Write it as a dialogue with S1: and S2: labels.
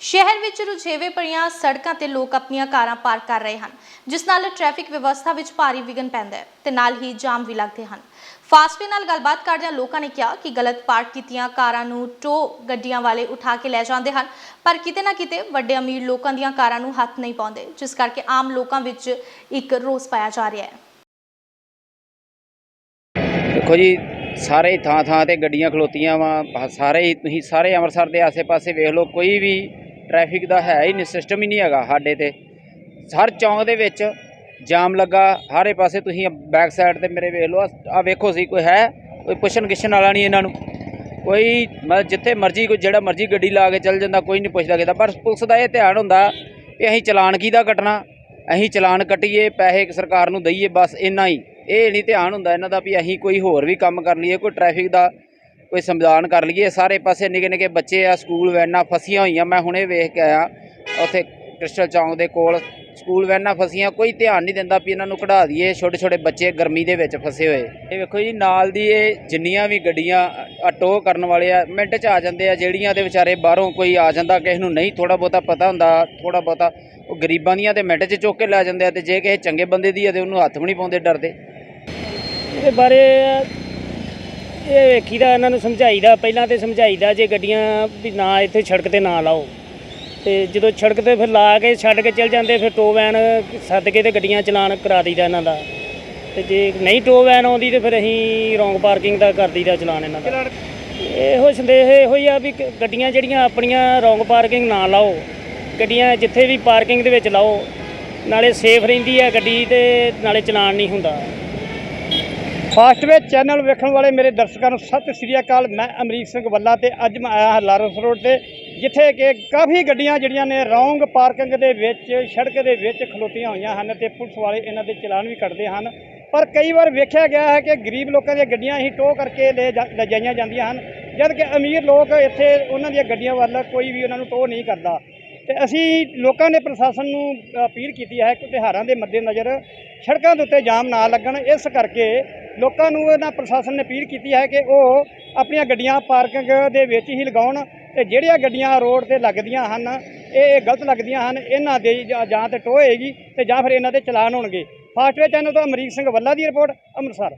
S1: ਸ਼ਹਿਰ ਵਿੱਚ ਰੁਝੇਵੇ ਭਰੀਆਂ ਸੜਕਾਂ ਤੇ ਲੋਕ ਆਪਣੀਆਂ ਕਾਰਾਂ ਪਾਰਕ ਕਰ ਰਹੇ ਹਨ, ਜਿਸ ਨਾਲ ਟ੍ਰੈਫਿਕ ਵਿਵਸਥਾ ਵਿੱਚ ਭਾਰੀ ਵਿਘਨ ਪੈਂਦਾ ਹੈ ਤੇ ਨਾਲ ਹੀ ਜਾਮ ਵੀ ਲੱਗਦੇ ਹਨ। ਫਾਸਟਵੇ ਨਾਲ ਗੱਲਬਾਤ ਕਰਦਿਆਂ ਲੋਕਾਂ ਨੇ ਕਿਹਾ ਕਿ ਗਲਤ ਪਾਰਕ ਕੀਤੀਆਂ ਕਾਰਾਂ ਨੂੰ ਟੋ ਗੱਡੀਆਂ ਵਾਲੇ ਉਠਾ ਕੇ ਲੈ ਜਾਂਦੇ ਹਨ, ਪਰ ਕਿਤੇ ਨਾ ਕਿਤੇ ਵੱਡੇ ਅਮੀਰ ਲੋਕਾਂ ਦੀਆਂ ਕਾਰਾਂ ਨੂੰ ਹੱਥ ਨਹੀਂ ਪਾਉਂਦੇ, ਜਿਸ ਕਰਕੇ ਆਮ ਲੋਕਾਂ ਵਿੱਚ ਇੱਕ ਰੋਸ ਪਾਇਆ ਜਾ ਰਿਹਾ ਹੈ।
S2: ਦੇਖੋ ਜੀ, ਸਾਰੇ ਥਾਂ ਥਾਂ ਤੇ ਗੱਡੀਆਂ ਖਲੋਤੀਆਂ ਵਾ, ਸਾਰੇ ਹੀ ਤੁਸੀਂ ਸਾਰੇ ਅੰਮ੍ਰਿਤਸਰ ਦੇ ਆਸੇ-ਪਾਸੇ ਵੇਖ ਲਓ, ਕੋਈ ਵੀ ਟ੍ਰੈਫਿਕ ਦਾ ਹੈ ਹੀ ਨਹੀਂ ਸਿਸਟਮ ਹੀ ਨਹੀਂ ਹੈਗਾ ਸਾਡੇ ਤੇ। ਹਰ ਚੌਂਕ ਦੇ ਵਿੱਚ ਜਾਮ ਲੱਗਾ, ਹਰੇ ਪਾਸੇ ਤੁਸੀਂ ਬੈਕ ਸਾਈਡ ਤੇ ਮੇਰੇ ਵੇਖ ਲਓ ਆ ਵੇਖੋ ਸੀ, ਕੋਈ ਹੈ, ਕੋਈ ਪੁੱਛਣ ਗਿੱਛਣ ਵਾਲਾ ਨਹੀਂ ਇਹਨਾਂ ਨੂੰ। ਕੋਈ ਮ, ਜਿੱਥੇ ਮਰਜ਼ੀ ਕੋਈ ਜਿਹੜਾ ਮਰਜ਼ੀ ਗੱਡੀ ਲਾ ਕੇ ਚੱਲ ਜਾਂਦਾ, ਕੋਈ ਨਹੀਂ ਪੁੱਛਦਾ ਕਿਦਾ ਪਰ ਪੁਲਿਸ ਦਾ ਇਹ ਧਿਆਨ ਹੁੰਦਾ ਕਿ ਅਸੀਂ ਚਲਾਨ ਕਿਹਦਾ ਕੱਟਣਾ? ਅਸੀਂ ਚਲਾਨ ਕੱਟੀਏ, ਪੈਸੇ ਸਰਕਾਰ ਨੂੰ ਦਈਏ, ਬਸ ਇੰਨਾ ਹੀ। ਇਹ ਨਹੀਂ ਧਿਆਨ ਹੁੰਦਾ ਇਹਨਾਂ ਦਾ ਵੀ ਅਸੀਂ ਕੋਈ ਹੋਰ ਵੀ ਕੰਮ ਕਰ ਲਈਏ ਕੋਈ ਟ੍ਰੈਫਿਕ ਦਾ ਕੋਈ ਸੰਵਿਧਾਨ ਕਰ ਲਈਏ। ਸਾਰੇ ਪਾਸੇ ਨਿੱਕੇ ਨਿੱਕੇ ਬੱਚੇ ਆ, ਸਕੂਲ ਵੈਨਾਂ ਫਸੀਆਂ ਹੋਈਆਂ। ਮੈਂ ਹੁਣੇ ਵੇਖ ਕੇ ਆਇਆ, ਉੱਥੇ ਕ੍ਰਿਸਟਲ ਚੌਂਕ ਦੇ ਕੋਲ ਸਕੂਲ ਵੈਨਾਂ ਫਸੀਆਂ। ਕੋਈ ਧਿਆਨ ਨਹੀਂ ਦਿੰਦਾ ਵੀ ਇਹਨਾਂ ਨੂੰ ਕਢਾ ਦਈਏ। ਛੋਟੇ ਛੋਟੇ ਬੱਚੇ ਗਰਮੀ ਦੇ ਵਿੱਚ ਫਸੇ ਹੋਏ। ਇਹ ਵੇਖੋ ਜੀ, ਨਾਲ ਦੀ ਇਹ ਜਿੰਨੀਆਂ ਵੀ ਗੱਡੀਆਂ ਟੋ ਕਰਨ ਵਾਲੇ ਆ, ਮਿੰਟ 'ਚ ਆ ਜਾਂਦੇ ਆ। ਜਿਹੜੀਆਂ ਦੇ ਵਿਚਾਰੇ ਬਾਹਰੋਂ ਕੋਈ ਆ ਜਾਂਦਾ, ਕਿਸੇ ਨੂੰ ਨਹੀਂ ਥੋੜਾ ਬਹੁਤਾ ਪਤਾ ਹੁੰਦਾ ਥੋੜਾ ਬਹੁਤਾ ਉਹ ਗਰੀਬਾਂ ਦੀਆਂ ਤੇ ਮਿੰਟ 'ਚ ਚੁੱਕ ਕੇ ਲੈ ਜਾਂਦੇ ਆ ਤੇ ਜੇ ਕਿਸੇ ਚੰਗੇ ਬੰਦੇ ਦੀ ਆ ਤੇ ਉਹਨੂੰ ਹੱਥ ਵੀ ਨਹੀਂ ਪਾਉਂਦੇ ਡਰਦੇ।
S3: ਇਹਦੇ ਬਾਰੇ ਇਹ ਵੇਖੀਦਾ, ਇਹਨਾਂ ਨੂੰ ਸਮਝਾਈਦਾ, ਪਹਿਲਾਂ ਤੇ ਸਮਝਾਈਦਾ ਜੇ ਗੱਡੀਆਂ ਵੀ ਨਾ ਇੱਥੇ ਸੜਕ ਤੇ ਨਾ ਲਾਓ। ਤੇ ਜਦੋਂ ਸੜਕ ਤੇ ਫਿਰ ਲਾ ਕੇ ਛੱਡ ਕੇ ਚਲ ਜਾਂਦੇ, ਫਿਰ ਟੋ ਵੈਨ ਸੱਦ ਕੇ ਤੇ ਗੱਡੀਆਂ ਚਲਾਨ ਕਰਾ ਦਈਦਾ ਇਹਨਾਂ ਦਾ। ਤੇ ਜੇ ਨਹੀਂ ਟੋ ਵੈਨ ਆਉਂਦੀ ਤੇ ਫਿਰ ਅਸੀਂ ਰੋਂਗ ਪਾਰਕਿੰਗ ਦਾ ਕਰ ਦਈਦਾ ਚਲਾਨ ਇਹਨਾਂ ਦਾ। ਇਹੋ ਸੰਦੇਸ਼ ਇਹੋ ਹੀ ਆ ਵੀ ਗੱਡੀਆਂ ਜਿਹੜੀਆਂ ਆਪਣੀਆਂ ਰੋਂਗ ਪਾਰਕਿੰਗ ਨਾ ਲਾਓ, ਗੱਡੀਆਂ ਜਿੱਥੇ ਵੀ ਪਾਰਕਿੰਗ ਦੇ ਵਿੱਚ ਲਾਓ, ਨਾਲੇ ਸੇਫ ਰਹਿੰਦੀ ਆ ਗੱਡੀ ਤੇ ਨਾਲੇ ਚਲਾਨ ਨਹੀਂ ਹੁੰਦਾ।
S4: ਫਾਸਟਵੇ ਚੈਨਲ ਵੇਖਣ ਵਾਲੇ ਮੇਰੇ ਦਰਸ਼ਕਾਂ ਨੂੰ ਸਤਿ ਸ੍ਰੀ ਅਕਾਲ। ਮੈਂ ਅਮਰੀਕ ਸਿੰਘ ਵੱਲਾ ਤੇ ਅੱਜ ਮੈਂ ਆਇਆ ਹਾਂ ਲਾਰੈਂਸ ਰੋਡ ਤੇ, ਜਿੱਥੇ ਕਿ ਕਾਫੀ ਗੱਡੀਆਂ ਜਿਹੜੀਆਂ ਨੇ ਰੌਂਗ ਪਾਰਕਿੰਗ ਦੇ ਵਿੱਚ, ਸੜਕ ਦੇ ਵਿੱਚ ਖਲੋਤੀਆਂ ਹੋਈਆਂ ਹਨ ਤੇ ਪੁਲਿਸ ਵਾਲੇ ਇਹਨਾਂ ਦੇ ਚਲਾਨ ਵੀ ਕੱਟਦੇ ਹਨ। ਪਰ ਕਈ ਵਾਰ ਵੇਖਿਆ ਗਿਆ ਹੈ ਕਿ ਗਰੀਬ ਲੋਕਾਂ ਦੀਆਂ ਗੱਡੀਆਂ ਹੀ ਟੋ ਕਰਕੇ ਲੈ ਜਾ- ਲੈ ਜਾਈਆਂ ਜਾਂਦੀਆਂ ਹਨ ਜਦ ਕਿ ਅਮੀਰ ਲੋਕ ਇੱਥੇ ਉਹਨਾਂ ਦੀਆਂ ਗੱਡੀਆਂ ਵੱਲ ਕੋਈ ਵੀ ਉਹਨਾਂ ਨੂੰ ਟੋ ਨਹੀਂ ਕਰਦਾ। ਤੇ ਅਸੀਂ ਲੋਕਾਂ ਨੇ ਪ੍ਰਸ਼ਾਸਨ ਨੂੰ ਅਪੀਲ ਕੀਤੀ ਹੈ ਕਿ ਤਿਉਹਾਰਾਂ ਦੇ ਮੱਦੇਨਜ਼ਰ ਸੜਕਾਂ ਦੇ ਉੱਤੇ ਜਾਮ ਨਾ ਲੱਗਣ। ਇਸ ਕਰਕੇ ਲੋਕਾਂ ਨੂੰ ਇਹਨਾਂ ਪ੍ਰਸ਼ਾਸਨ ਨੇ ਅਪੀਲ ਕੀਤੀ ਹੈ ਕਿ ਉਹ ਆਪਣੀਆਂ ਗੱਡੀਆਂ ਪਾਰਕਿੰਗ ਦੇ ਵਿੱਚ ਹੀ ਲਗਾਉਣ ਤੇ ਜਿਹੜੀਆਂ ਗੱਡੀਆਂ ਰੋਡ ਤੇ ਲੱਗਦੀਆਂ ਹਨ, ਇਹ ਗਲਤ ਲੱਗਦੀਆਂ ਹਨ, ਇਹਨਾਂ ਦੇ ਜਾਂ- ਜਾਂ ਤੇ ਟੋਏਗੀ ਤੇ ਜਾਂ ਫਿਰ ਇਹਨਾਂ ਦੇ ਚਲਾਨ ਹੋਣਗੇ। ਫਾਸਟਵੇ ਚੈਨਲ ਤੋਂ ਅਮਰੀਕ ਸਿੰਘ ਵੱਲਾ ਦੀ ਰਿਪੋਰਟ, ਅੰਮ੍ਰਿਤਸਰ।